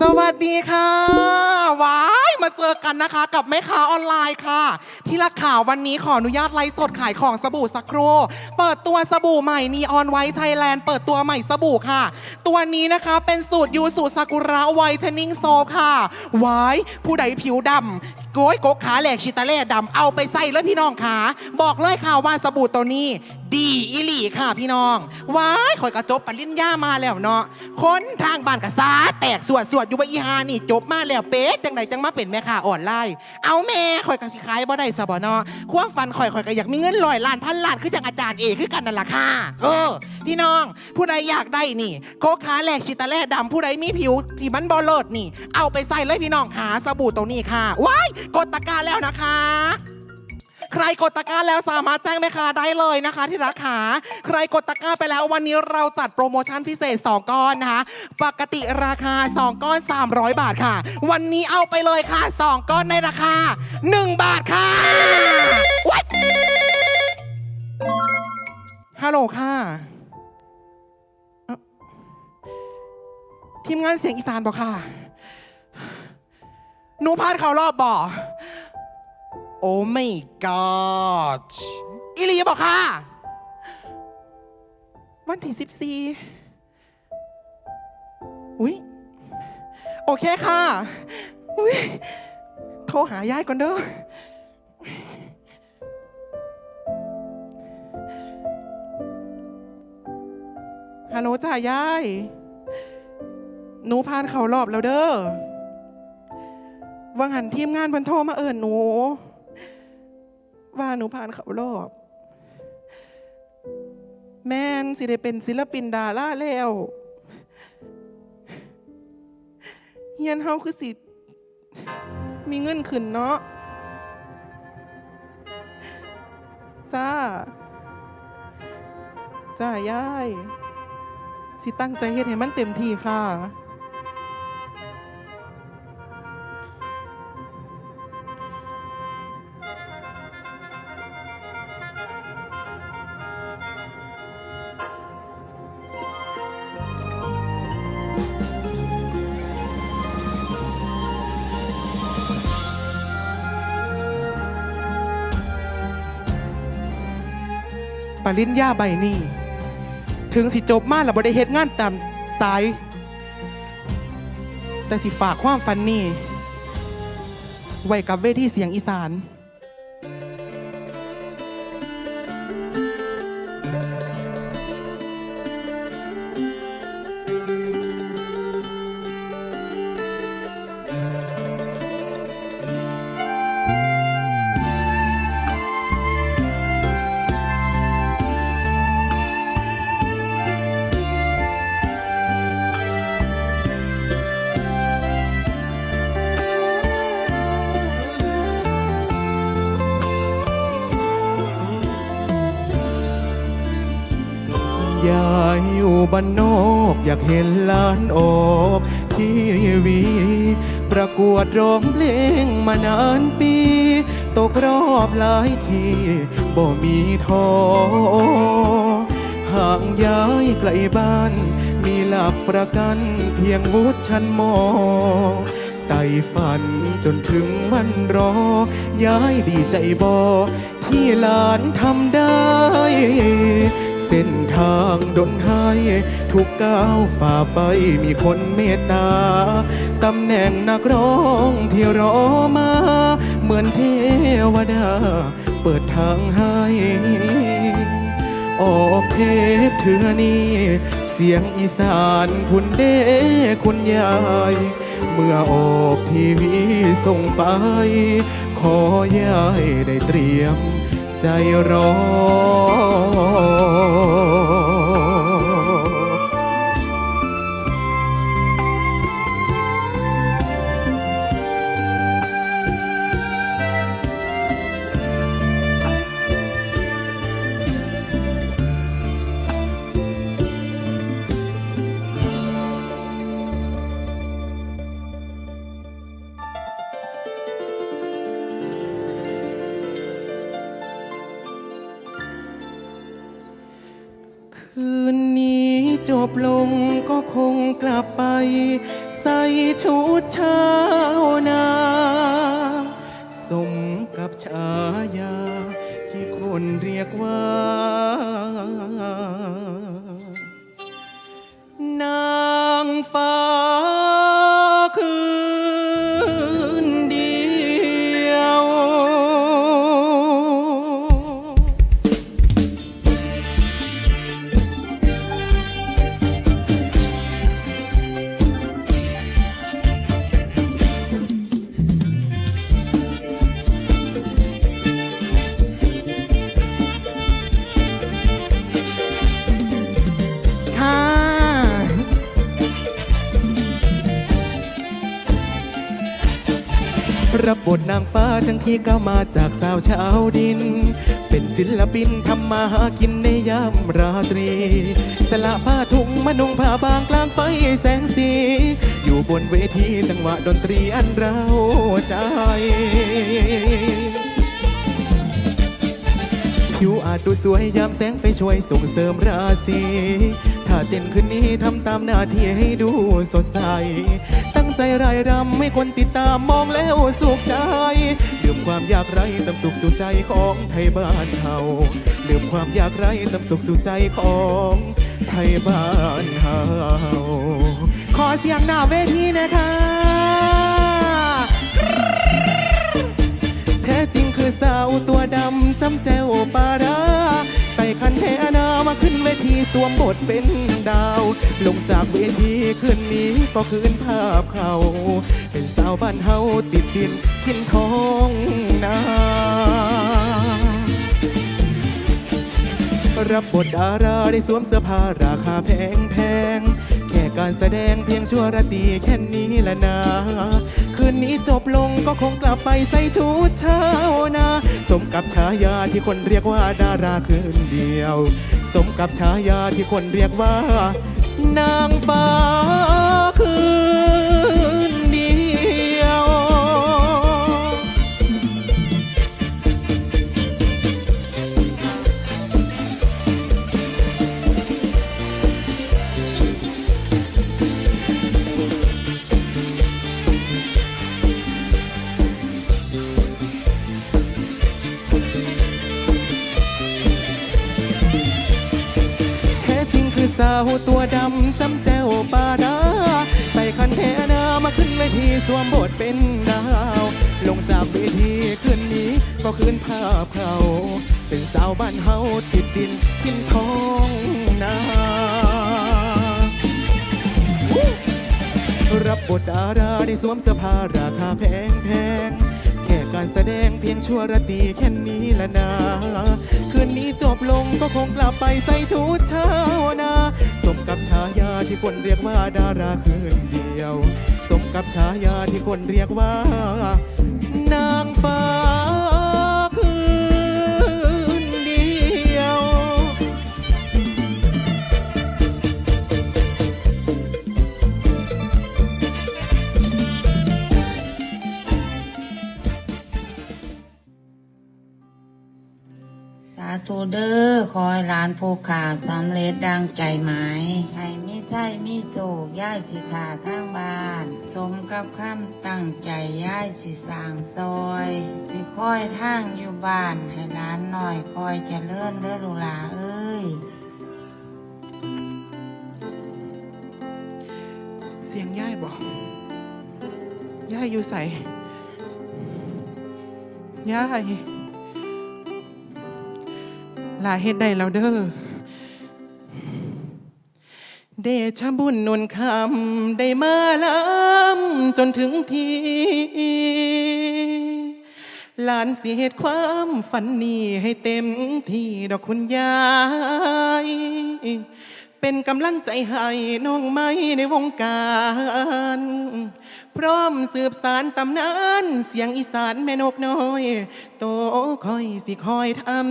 สวัสดีค่ะว้ายมาเจอกันนะคะ กับแม่ค้าออนไลน์ค่ะ ที่ราคาววันนี้ขออนุญาตไลฟ์สดขายของสบู่สักครู่เปิดตัวสบู่ใหม่นีออนไวท์ไทยแลนด์เปิดตัวใหม่สบู่ค่ะ ตัวนี้นะคะเป็นสูตรยูสูซากุระไวท์เทนนิ่งโซค่ะว้ายผู้ใดผิวดำโกยโกกขาแหลกชิตาเล่ดำเอาไปใส่เลยพี่น้องค่ะบอกเลยค่ะว่าสบู่ตัวนี้ ดีอิหลีค่ะพี่น้องว้ายข่อยกระจบปริญญามาแล้วเนาะคนทางบ้านกระซาแตกสวดสวดอยู่ว่าอีฮานี่ จบมาแล้วเป๊ะจังไหนจังมาเป็นแม่ค้าออนไลน์เอาแม่ข่อยกระสิขายบ่ได้สบเนาะความฝันข่อยข่อยก็อยากมีเงินร้อยล้านพันล้านคือจังอาจารย์เอกคือกันนั่นล่ะค่ะเออพี่น้องผู้ใดอยากได้นี่โคกขาแหลกชิตาแลดำผู้ใดมีผิวที่มันบอเลิศนี่ เอาไปใส่เลยพี่น้องหาสบู่ตัวนี้ค่ะว้ายกดตะกร้าแล้วนะคะ ใครกดตะกร้าแล้วสามารถแจ้งแม่ค้าได้เลยนะคะ ที่ราคาใครกดตะกร้าไปแล้ววันนี้เราจัดโปรโมชั่นพิเศษ 2 ก้อนนะคะ ปกติราคา 2 ก้อน 300 บาทค่ะ วันนี้เอาไปเลยค่ะ 2 ก้อนในราคา 1 บาทค่ะว้ายฮัลโหลค่ะทีมงานเสียงอีสานบอกค่ะ หนูพลาดเขารอบบ่อ โอ้ my god อิลีบอกค่ะ วันที่สิบสี่อุ้ยโอเคค่ะอุ้ยโทรหายายก่อนเด้อฮัลโหลจ้ายาย หนูผ่านเขารอบแล้วเด้อ วังหันทีมงานเพันโทรมาเอิญหนู ว่าหนูผ่านเขารอบ แม่นสิได้เป็นศิลปินดาราแล้วเฮียนเฮาคือสิ มีเงินขึ้นเนาะจ้า จ้ายาย สิตั้งใจเฮ็ดให้มันเต็มที่ค่ะ ปริญญาใบนี้ ถึงสิจบมาแล้วบ่ได้เฮ็ดงานตามสาย แต่สิฝากความฝันนี้ ไว้กับเวทีเสียงอีสาน อยากอยู่บ้านนอกอยากเห็นหลานออกทีวี ประกวดร้องเพลงมานานปี ตกรอบหลายทีบ่มีท้อห่างย้ายไกลบ้าน มีหลักประกันเพียงวุฒิชั้นมอไต่ฝันจนถึงวันรอ ย้ายดีใจบอที่หลานทำได้ เส้นทางดนให้ทุกก้าวฝ่าไปมีคนเมตตาตำแหน่งนักร้องที่รอมา เหมือนเทวดา เปิดทางให้ ออกเทปเถือนี้ เสียงอีสานคุณเด้คุณยาย เมื่อออกทีวีส่งไป ขอยายได้เตรียมใจรอ คืนนี้จบลงก็คงกลับไป ใส่ชุดชาวนา สมกับชายา รับบทนางฟ้าทั้งที่ก้าวมาจากสาวชาวดิน เป็นศิลปินทำมาหากินในยามราตรี สละผ้าถุงมานุ่งผ้าบางกลางไฟแสงสี อยู่บนเวทีจังหวะดนตรีอันเราใจผิวอาจดูสวยยามแสงไฟช่วยส่งเสริมราศีถ้าเต้นคืนนี้ทำตามหน้าที่ให้ดูสดใสต ใจรายรำให้คนติดตามมองแล้วสุขใจลืมความยากไร้ตำสุขสู่ใจของไทยบ้านเฮาลืมความยากไร้ตำสุขสู่ใจของไทยบ้านเฮาขอเสียงหน้าเวทีนะคะแท้จริงคือสาวตัวดำจำแจวปารา คันเทนามาขึ้นเวทีสวมบทเป็นดาว ลงจากเวทีคืนนี้ก็คืนภาพเขา เป็นสาวบ้านเฮาติดดินทิ้นท้องนารับบทดาราได้สวมเสื้อผ้าราคาแพงแพงแค่การแสดงเพียงชั่วราตรีแค่นี้ละนะ คืนนี้จบลงก็คงกลับไปใส่ชุดเช้านะสมกับฉายาที่คนเรียกว่าดาราคืนเดียว สมกับฉายาที่คนเรียกว่า นางฟ้าคืน จำแจวปาดาไต่คันเทนามาขึ้นเวทีสวมบทเป็นดาว ลงจากเวทีคืนนี้ก็คืนภาพเขาเป็นสาวบ้านเฮาติดดินทิ้นท้องนารับบทดาราได้สวมเสื้อผ้าราคาแพงแพงแค่การแสดงเพียงชั่วราตรีแค่นี้ละนะคืนนี้จบลงก็คงกลับไปใส่ชุดเช้านะสม กับฉายาที่คนเรียกว่าดาราคืนเดียว สมกับฉายาที่คนเรียกว่านางฟ้า ธุเด้อคอยร้านผู้ขาสำเร็จดังใจหมายให้มีใช่ไมีโศกย่ายสิทาทางบ้าน สมกับคำตั้งใจย่ายสิสางซอย สิคอยทางอยู่บ้าน ให้ร้านหน่อยคอยเจริญเด้อลูลาเอ้ยเสียงย่ายบอกย่ายอยู่ใส่ย่าย ลาเฮ็ดได้แล้วเด้อเดชะบุญนุนคำได้มาล้ำจนถึงทีหลานเสียดความฝันนี้ให้เต็มที่ดอกคุณยาย เป็นกำลังใจให้น้องไม่ในวงการ พร้อมสืบสารตำนานเสียงอีสานแม่นกน้อย โตคอยสิคอยทำ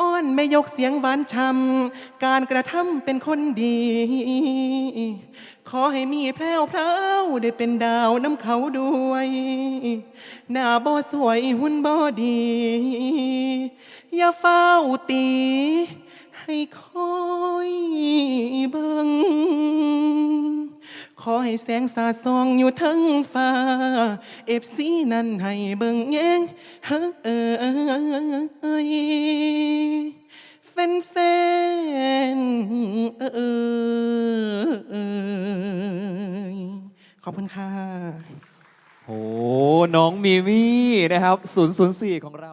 อ้อนไม่ยกเสียงหวานช้ำการกระทำเป็นคนดี ขอให้มีแพรวพราวได้เป็นดาวน้ำเขาด้วย หน้าบ่สวยหุ่นบ่ดี อย่าเฝ้าตี ให้คอยเบิงขอให้แสงสาดส่องอยู่ทั้งฟ้า เอฟซีนั้นให้เบิ่งแยงเฮ้ย แฟนแฟนๆเออขอบคุณค่ะโอ้น้องมีมี่นะครับ 004 ของเรา